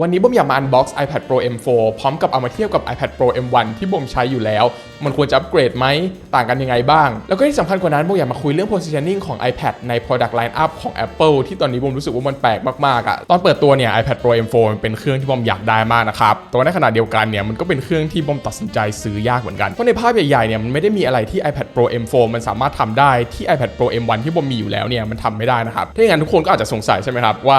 วันนี้ผมอยากมาอันบ็อกซ์ iPad Pro M4 พร้อมกับเอามาเทียบกับ iPad Pro M1 ที่ผมใช้อยู่แล้ว มันควรจะอัปเกรดไหมต่างกันยังไงบ้าง แล้วก็ที่สำคัญกว่านั้นผมอยากมาคุยเรื่อง positioning ของ iPad ใน product line up ของ Apple ที่ตอนนี้ผมรู้สึกว่ามันแปลกมากๆอะตอนเปิดตัวเนี่ย iPad Pro M4 มันเป็นเครื่องที่ผมอยากได้มากนะครับแต่ว่าในขณะเดียวกันเนี่ยมันก็เป็นเครื่องที่ผมตัดสินใจซื้อยากเหมือนกันเพราะในภาพใหญ่ๆเนี่ยมันไม่ได้มีอะไรที่ iPad Pro M4 มันสามารถทำได้ที่ iPad Pro M1 ที่ผมมีอยู่แล้วเนี่ยมันทำไม่ได้นะครับถ้าอย่างนั้นทุกคนก็อาจจะสงสัยใช่ไหมครับว่า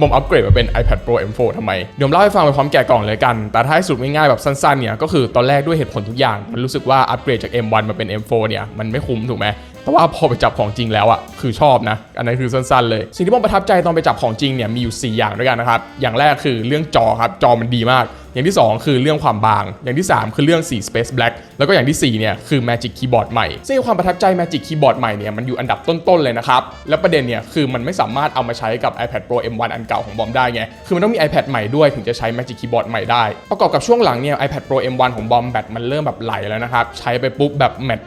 ผมอัปเกรดมาเป็น iPad Pro M4 ทำไมเดี๋ยวเล่าให้ฟังไปพร้อมแกะกล่องเลยกัน แต่ถ้าให้สรุปง่ายๆแบบสั้นๆเนี่ยก็คือตอนแรกด้วยเหตุผลทุกอย่างมันรู้สึกว่าอัปเกรดจาก M1 มาเป็น M4 เนี่ยมันไม่คุ้มถูกไหมแต่ว่าพอไปจับของจริงแล้วอะคือชอบนะ อันนั้นคือสั้นๆเลย สิ่งที่ผมประทับใจตอนไปจับของจริงเนี่ยมีอยู่ 4 อย่างด้วยกันนะครับอย่างแรกคือเรื่องจอครับจอมันดีมาก อย่างที่ 2 คือเรื่องความบาง อย่างที่ 3 คือเรื่องสี Space Black แล้วก็อย่างทีสี่ 4 เนี่ย คือ Magic Keyboard ใหม่ ซึ่งความประทับใจ Magic Keyboard ใหม่เนี่ย มันอยู่อันดับต้น ๆ เลยนะครับ แล้วประเด็นเนี่ย คือมันไม่สามารถเอามาใช้กับ iPad Pro M1 อันเก่าของบอมได้ไง คือมันต้องมี iPad ใหม่ด้วยถึงจะใช้ Magic Keyboard ใหม่ได้ ประกอบกับช่วงหลังเนี่ย iPad Pro M1 ของบอมแบตมันเริ่มแบบไหลแล้วนะครับ ใช้ไปปุ๊บแบบแมท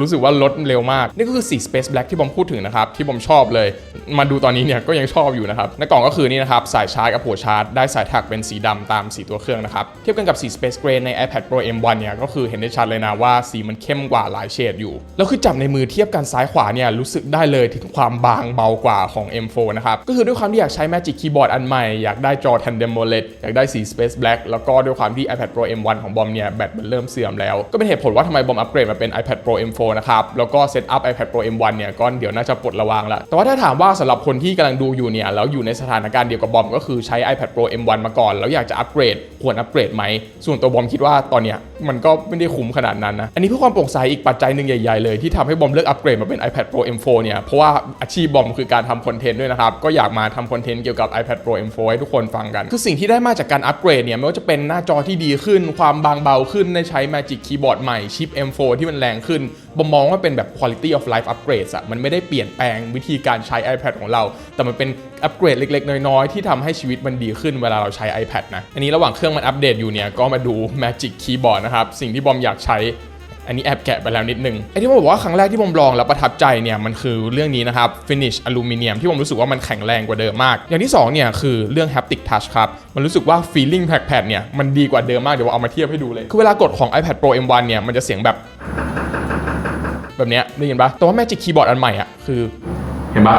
รู้สึกว่าลดเร็วมาก นี่ก็คือสี Space Black ที่บอมพูดถึงนะครับที่บอมชอบเลย มาดูตอนนี้เนี่ยก็ยังชอบอยู่นะครับในกล่องก็คือนี่นะครับสายชาร์จกับหัวชาร์จได้สายถักเป็นสีดำตามสีตัวเครื่องนะครับเทียบกันกับสี Space Gray ใน iPad Pro M1 เนี่ยก็คือเห็นได้ชัดเลยนะว่าสีมันเข้มกว่าหลายเฉดอยู่ แล้วคือจับในมือเทียบกันซ้ายขวาเนี่ยรู้สึกได้เลยถึงความบางเบากว่าของ M4 นะครับก็คือด้วยความที่อยากใช้ Magic Keyboard อันใหม่ อยากได้จอ Tandem AMOLED อยากได้สี Space Black แล้วก็ด้วยความที่ iPad Pro M1 ของบอมเนี่ยแบตมันเริ่มเสื่อมแล้ว ก็เป็นเหตุผลว่าทำไมบอมอัปเกรดมาเป็น iPad Pro M4 นะครับแล้วก็เซตอัพ iPad Pro M1 เนี่ยก็เดี๋ยวน่าจะปลดระวางละแต่ว่าถ้าถามว่าสำหรับคนที่กำลังดูอยู่เนี่ยแล้วอยู่ในสถานการณ์เดียวกับบอมก็คือใช้ iPad Pro M1 มาก่อนแล้วอยากจะอัปเกรดควรอัปเกรดไหม ส่วนตัวบอมคิดว่าตอนเนี้ยมันก็ไม่ได้คุ้มขนาดนั้นนะ อันนี้เพื่อความโปร่งใสอีกปัจจัยหนึ่งใหญ่ ๆ เลยที่ทำให้บอมเลือกอัปเกรดมาเป็น iPad Pro M4 เนี่ยเพราะว่าอาชีพบอมคือการทำคอนเทนต์ด้วยนะครับ ก็อยากมาทำคอนเทนต์เกี่ยวกับ iPad Pro M4 ให้ทุกคนฟังกัน คือสิ่งที่ได้มาจากการอัปเกรดเนี่ยไม่ว่าจะเป็นหน้าจอที่ดีขึ้น ความบางเบาขึ้นได้ใช้ Magic Keyboard ใหม่ชิป M4 ที่มันแรงขึ้นบอมมองว่าเป็นแบบ quality of life upgrade อะมันไม่ได้เปลี่ยนแปลงวิธีการใช้ iPad ของเรา แต่มันเป็นอัปเกรดเล็ก ๆ น้อยๆที่ทำให้ชีวิตมันดีขึ้นเวลาเราใช้ iPad นะอันนี้ระหว่างเครื่องมันอัปเดตอยู่เนี่ยก็มาดู Magic Keyboard นะครับ สิ่งที่บอมอยากใช้อันนี้แอบแกะไปแล้วนิดนึงไอ้ที่ผมบอกว่าครั้งแรกที่ผมลองแล้วประทับใจเนี่ยมันคือเรื่องนี้นะครับ finish อลูมิเนียมที่ผมรู้สึกว่ามันแข็งแรงกว่าเดิมมาก อย่างที่สองเนี่ยคือเรื่อง haptic touch ครับ มันรู้สึกว่า feeling pad เนี่ยมันดีกว่าเดิมมาก เดี๋ยวเอามาเทียบให้ดูเลย คือเวลากดของ iPad Pro M1 เนี่ยมันจะเสียงแบบ แบบเนี้ยได้ยินปะแต่ว่า Magic Keyboard อันใหม่อะคือเห็นปะ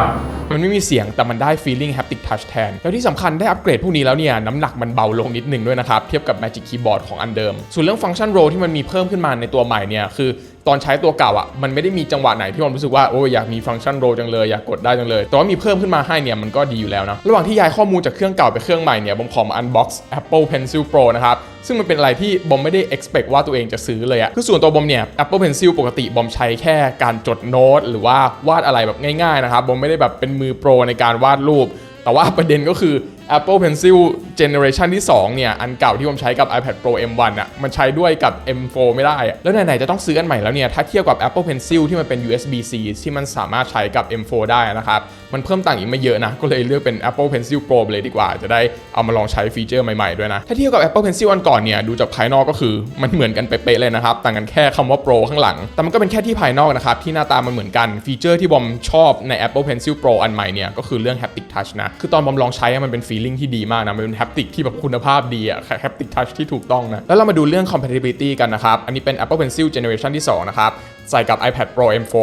มันไม่มีเสียงแต่มันได้ feeling haptic touch แทน แล้วที่สำคัญได้อัปเกรดพวกนี้แล้วเนี่ยน้ำหนักมันเบาลงนิดหนึ่งด้วยนะครับ เทียบกับ Magic Keyboard ของอันเดิม ส่วนเรื่องฟังก์ชันโรที่มันมีเพิ่มขึ้นมาในตัวใหม่เนี่ยคือ ตอนใช้ตัวเก่าอะมันไม่ได้มีจังหวะไหนที่ผมรู้สึกว่าโอ้ยอยากมีฟังก์ชัน roll จังเลยอยากกดได้จังเลยแต่ว่ามีเพิ่มขึ้นมาให้เนี่ยมันก็ดีอยู่แล้วนะระหว่างที่ย้ายข้อมูลจากเครื่องเก่าไปเครื่องใหม่เนี่ยผมขอมา unbox Apple Pencil Pro นะครับซึ่งมันเป็นอะไรที่บอมไม่ได้ expect ว่าตัวเองจะซื้อเลยอะคือส่วนตัวบอมเนี่ย Apple Pencil ปกติบอมใช้แค่การจดโน้ตหรือว่าวาดอะไรแบบง่ายๆนะครับบอมไม่ได้แบบเป็นมือโปรในการวาดรูป แต่ว่าประเด็นก็คือ Apple Pencil Generation ที่ 2 เนี่ย อันเก่าที่ผมใช้กับ iPad Pro M1 อะมันใช้ด้วยกับ M4 ไม่ได้อะแล้วไหนๆจะต้องซื้ออันใหม่แล้วเนี่ย ถ้าเทียบกับ Apple Pencil ที่มันเป็น USB-C ที่มันสามารถใช้กับ M4 ได้นะครับมันเพิ่มต่างอีกไม่เยอะนะ ก็เลยเลือกเป็น Apple Pencil Pro เลยดีกว่า จะได้เอามาลองใช้ฟีเจอร์ใหม่ๆด้วยนะ ถ้าเทียบกับ Apple Pencil อันก่อนเนี่ยดูจากภายนอกก็คือมันเหมือนกันเป๊ะๆเลยนะครับ ต่างกันแค่คำว่า Pro ข้างหลัง แต่มันก็เป็นแค่ที่ภายนอกนะครับที่หน้าตามันเหมือนกันฟีเจอร์ที่บอมชอบใน Apple Pencil Pro อันใหม่เนี่ยก็คือเรื่อง Haptic Touch นะคือตอนบอมลองใช้มันเป็น feeling ที่ดีมากนะมันเป็น Haptic ที่แบบคุณภาพดีอะ Haptic Touch ที่ถูกต้องนะแล้วเรามาดูเรื่อง compatibility กันนะครับอันนี้เป็น Apple Pencil Generation ที่2นะครับใส่กับ iPad Pro M4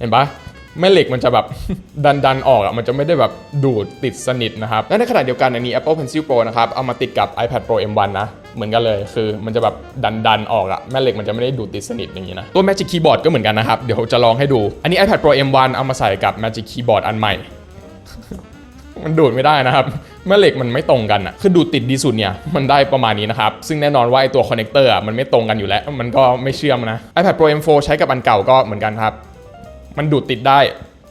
เห็นปะ แม่เหล็กมันจะแบบ ดันดันออกอะมันจะไม่ได้แบบดูดติดสนิทนะครับ และในขณะเดียวกันอันนี้ Apple Pencil Pro นะครับเอามาติดกับ iPad Pro M1 นะเหมือนกันเลยคือมันจะแบบดันดันออกอะแม่เหล็กมันจะไม่ได้ดูดติดสนิทอย่างนี้นะ ตัว Magic Keyboard ก็เหมือนกันนะครับ เดี๋ยวจะลองให้ดู อันนี้ iPad Pro M1 เอามาใส่กับ Magic Keyboard อันใหม่ มันดูดไม่ได้นะครับแม่เหล็กมันไม่ตรงกันอะคือดูดติดดีสุดเนี่ยมันได้ประมาณนี้นะครับ ซึ่งแน่นอนว่าไอตัวคอนเนคเตอร์อะมันไม่ตรงกันอยู่แล้ว มันก็ไม่เชื่อมนะ iPad Pro M4 ใช้กับอันเก่าก็เหมือนกันครับ มันดูดติดได้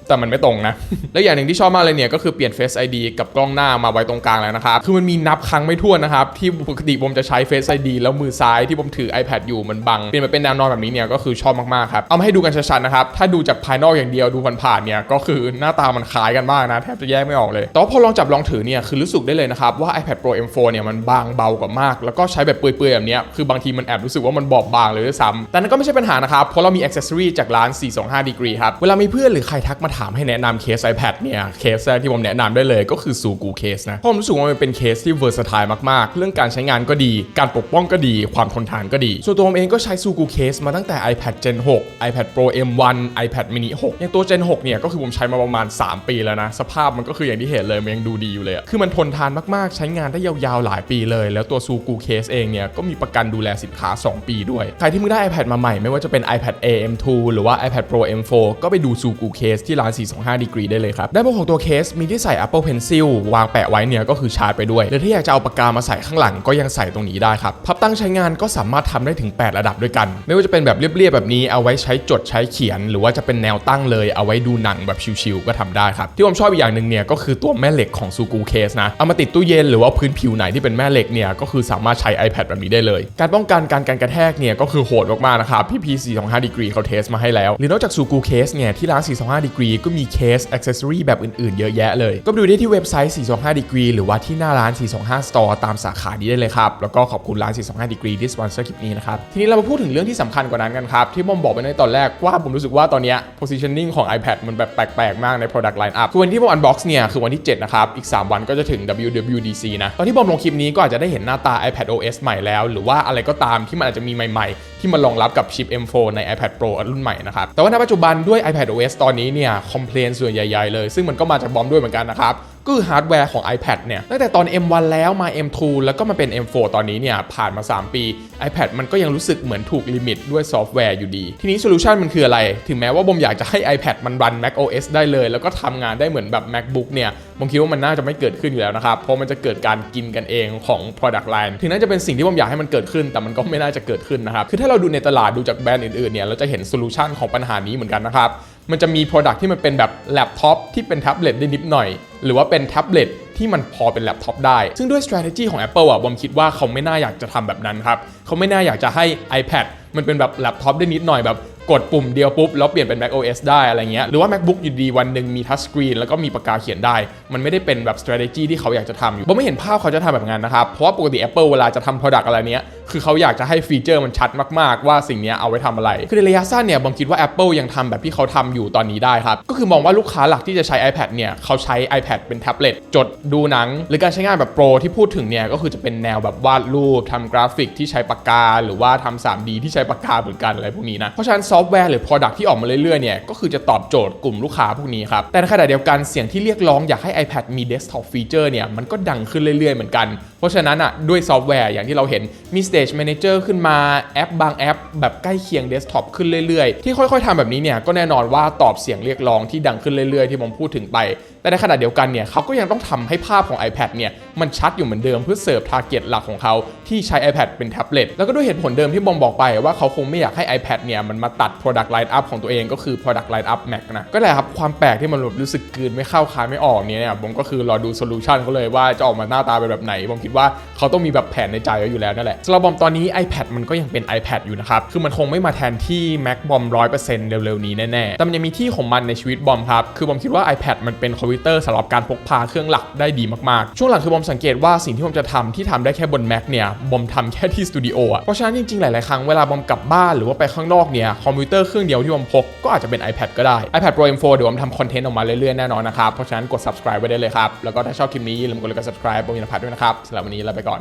แต่มันไม่ตรงนะ แล้วอย่างหนึ่งที่ชอบมากเลยเนี่ยก็คือเปลี่ยน Face ID กับกล้องหน้ามาไว้ตรงกลางแล้วนะครับ คือมันมีนับครั้งไม่ถ้วนนะครับ ที่ปกติผมจะใช้ Face ID แล้วมือซ้ายที่ผมถือ iPad อยู่มันบัง เปลี่ยนมาเป็นแนวนอนแบบนี้เนี่ยก็คือชอบมากๆครับ เอามาให้ดูกันชัดๆนะครับ ถ้าดูจากภายนอกอย่างเดียวดูผ่านๆเนี่ยก็คือหน้าตามันคล้ายกันมากนะแทบจะแยกไม่ออกเลย แต่ว่าพอลองจับลองถือเนี่ยคือรู้สึกได้เลยนะครับว่า iPad Pro M4 เนี่ยมันบางเบากว่ามาก แล้วก็ใช้แบบเปื่อยๆแบบเนี้ยคือบางทีมันแอบรู้สึกว่ามันบอบบางเลยด้วยซ้ำแต่นั่นก็ไม่ใช่ปัญหานะครับเพราะเรามี accessory จากร้าน 425 degree ครับเวลามีเพื่อนหรือใครทักมาถามให้แนะนำเคส iPad เนี่ยเคสแรกที่ผมแนะนำได้เลยก็คือซูกูเคสนะเพราะผมรู้สึกว่ามันเป็นเคสที่ versatile มากๆ เรื่องการใช้งานก็ดี การปกป้องก็ดี ความทนทานก็ดี ส่วนตัวผมเองก็ใช้ซูกูเคสมาตั้งแต่ iPad Gen 6 iPad Pro M1 iPad mini 6 อย่างตัว Gen 6 เนี่ยก็คือผมใช้มาประมาณ 3 ปีแล้วนะ สภาพมันก็คืออย่างที่เห็นเลยมันยังดูดีอยู่เลย คือมันทนทานมากๆ ใช้งานได้ยาวๆ หลายปีเลย แล้วตัวซูกูเคสเองเนี่ยก็มีประกันดูแลสินค้า 2 ปีด้วย ใครที่มึงได้ iPad มาใหม่ไม่ว่าจะเป็น iPad Air M2 หรือว่า iPad Pro M4 ก็ไปดูซูกูเคสที่ร้าน425 degree ได้เลยครับด้านบนของตัวเคสมีที่ใส่ Apple Pencil วางแปะไว้เนี่ยก็คือชาร์จไปด้วยหรือถ้าอยากจะเอาปากกามาใส่ข้างหลังก็ยังใส่ตรงนี้ได้ครับพับตั้งใช้งานก็สามารถทำได้ถึง 8 ระดับด้วยกัน ไม่ว่าจะเป็นแบบเรียบๆแบบนี้เอาไว้ใช้จดใช้เขียน หรือว่าจะเป็นแนวตั้งเลยเอาไว้ดูหนังแบบชิลๆก็ทำได้ครับที่ผมชอบอีกอย่างหนึ่งเนี่ยก็คือตัวแม่เหล็กของซูกูเคสนะเอามาติดตู้เย็นหรือว่าพื้นผิวไหนที่เป็นแม่เหล็กเนี่ยก็คือสามารถใช้ iPad แบบนี้ได้เลย การป้องกันการการกระแทกเนี่ยก็คือโหดมากๆนะครับพี่พี425 degree เขาเทสมาให้แล้ว หรือนอกจากซูกูเคสเนี่ยที่ร้าน425 degree ก็มีเคสอ c เซสซอรีแบบอื่นๆ เยอะแยะเลย ก็ดูได้ที่เว็บไซต์ 425 degree หรือว่าที่หน้าร้าน 425 store ตามสาขานี้ได้เลยครับ แล้วก็ขอบคุณร้าน 425 degree ที่สปอนเซอร์คลิปนี้นะครับ ทีนี้เรามาพูดถึงเรื่องที่สำคัญกว่านั้นกันครับ ที่ผมบอกไปในตอนแรกว่าผมรู้สึกว่าตอนนี้ positioning ของ iPad มันแบบแปลกๆ มากใน product line up คือวันที่ผม unbox เนี่ยคือวันที่ 7 นะครับ อีก 3 วันก็จะถึง WWDC นะ ตอนที่บอมลงคลิปนี้ก็อาจจะได้เห็นหน้าตา iPad OS ใหม่แล้ว หรือว่าอะไรก็ตามที่มันอาจจะมีใหม่ๆ ที่มันรองรับกับชิป M4 ใน iPad Pro รุ่นใหม่นะครับ แต่ว่าในปัจจุบันด้วย iPad OS ตอนนี้เนี่ยคอมเพลนส่วนใหญ่ๆเลย ซึ่งมันก็มาจากบอมด้วยเหมือนกันนะครับ ก็คือฮาร์ดแวร์ของ iPad เนี่ยตั้งแต่ตอน M1 แล้วมา M2 แล้วก็มาเป็น M4 ตอนนี้เนี่ยผ่านมา 3 ปี iPad มันก็ยังรู้สึกเหมือนถูกลิมิตด้วยซอฟต์แวร์อยู่ดี ทีนี้โซลูชันมันคืออะไร ถึงแม้ว่าบมอยากจะให้ iPad มันรัน Mac OS ได้เลย แล้วก็ทำงานได้เหมือนแบบ MacBook เนี่ยบอมคิดว่ามันน่าจะไม่เกิดขึ้นอยู่แล้วนะครับ เพราะมันจะเกิดการกินกันเองของ product line ถึงน่าจะเป็นสิ่งที่บอมอยากให้มันเกิดขึ้น แต่มันก็ไม่น่าจะเกิดขึ้นนะครับ คือถ้าเราดูในตลาดดูจากแบรนด์อื่นๆ เนี่ย เราจะเห็นโซลูชันของปัญหานี้เหมือนกันนะครับ มันจะมี Product ที่มันเป็นแบบแล็ปท็อปที่เป็นแท็บเล็ตได้นิดหน่อย หรือว่าเป็นแท็บเล็ตที่มันพอเป็นแล็ปท็อปได้ ซึ่งด้วย strategy ของ Apple อะบอมคิดว่าเขาไม่น่าอยากจะทำแบบนั้นครับ เขาไม่น่าอยากจะให้ iPad มันเป็นแบบแล็ปท็อปได้นิดหน่อยแบบ กดปุ่มเดียวปุ๊บ แล้วเปลี่ยนเป็น Mac OS ได้อะไรเงี้ยหรือว่า MacBook อยู่ดีวันหนึ่งมีทัชสกรีนแล้วก็มีปากกาเขียนได้ มันไม่ได้เป็นแบบ strategy ที่เขาอยากจะทำอยู่ผมไม่เห็นภาพเขาจะทำแบบนั้นนะครับ เพราะว่าปกติ Apple เวลาจะทำ product อะไรเนี้ยคือเขาอยากจะให้ฟีเจอร์มันชัดมากๆ ว่าสิ่งนี้เอาไว้ทำอะไร คือในระยะสั้นเนี่ยบอมคิดว่า Apple ยังทำแบบที่เขาทำอยู่ตอนนี้ได้ครับ ก็คือมองว่าลูกค้าหลักที่จะใช้ iPad เนี่ยเขาใช้ iPad เป็นแท็บเล็ตจดดูหนัง หรือการใช้งานแบบโปรที่พูดถึงเนี่ยก็คือจะเป็นแนวแบบวาดรูปทำกราฟิกที่ใช้ปากกา หรือว่าทำ 3D ที่ใช้ปากกาเหมือนกันอะไรพวกนี้นะเพราะฉะนั้นซอฟต์แวร์หรือ Product ที่ออกมาเรื่อยๆเนี่ยก็คือจะตอบโจทย์กลุ่มลูกค้าพวกนี้ครับ แต่ในขณะเดียวกันเสียงที่เรียกร้องอยากให้ iPad มี desktop feature เนี่ยมันก็ดังขึ้นเรื่อยๆเหมือนกัน เพราะฉะนั้นอะด้วยซอฟต์แวร์อย่างที่เราเห็นมี Stage Manager ขึ้นมาแอปบางแอป แบบใกล้เคียง desktop ขึ้นเรื่อยๆ ที่ค่อยๆทำแบบนี้เนี่ยก็แน่นอนว่าตอบเสียงเรียกร้องที่ดังขึ้นเรื่อยๆ ที่ผมพูดถึงไป แต่ในขณะเดียวกันเนี่ยเขาก็ยังต้องทำให้ภาพของ iPad เนี่ยมันชัดอยู่เหมือนเดิมเพื่อเสิร์ฟ target หลักของเขาที่ใช้ iPad เป็นแท็บเล็ตแล้วก็ด้วยเหตุผลเดิมที่บอมบอกไปว่าเขาคงไม่อยากให้ iPad เนี่ยมันมาตัด product line up ของตัวเองก็คือ product line up Mac นะ ก็แหละครับ ความแปลกที่มันรู้สึกกืนไม่เข้าคายไม่ออกเนี่ย ผมก็คือรอดูโซลูชันเขาเลยว่าจะออกมาหน้าตาเป็นแบบไหน ผมคิดว่าเขาต้องมีแบบแผนในใจไว้อยู่แล้วนั่นแหละสำหรับบอมตอนนี้ iPad มันก็ยังเป็น iPad อยู่นะครับ คือมันคงไม่มาแทนที่ Mac บอม100%เปอร์เซ็นต์เร็วๆนี้แน่ๆ แต่มันยังมีที่ของมันในชีวิตบอมครับ คือบอมคิดว่า iPad มันเป็นคอมพิวเตอร์สำหรับการพกพาเครื่องหลักได้ดีมากๆ ช่วงหลังคือบอมสังเกตว่าสิ่งที่บอมจะทำที่ทำได้แค่บน Mac เนี่ยบอมทำแค่ที่สตูดิโออะเพราะฉะนั้นจริงๆหลายๆครั้งเวลาบอมกลับบ้านหรือว่าไปข้างนอกเนี่ยคอมมพิวเตอร์เครื่องเดียวที่ผมพกก็อาจจะเป็น iPad ก็ได้ iPad Pro M4 เดี๋ยวผมทำคอนเทนต์ออกมาเรื่อยๆแน่นอนนะครับ เพราะฉะนั้นกด subscribe ไว้ได้เลยครับ แล้วก็ถ้าชอบคลิปนี้อย่าลืมกดไลค์กด subscribe บอมินพัฒน์ด้วยนะครับสำหรับวันนี้ลาไปก่อน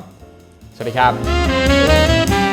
สวัสดีครับ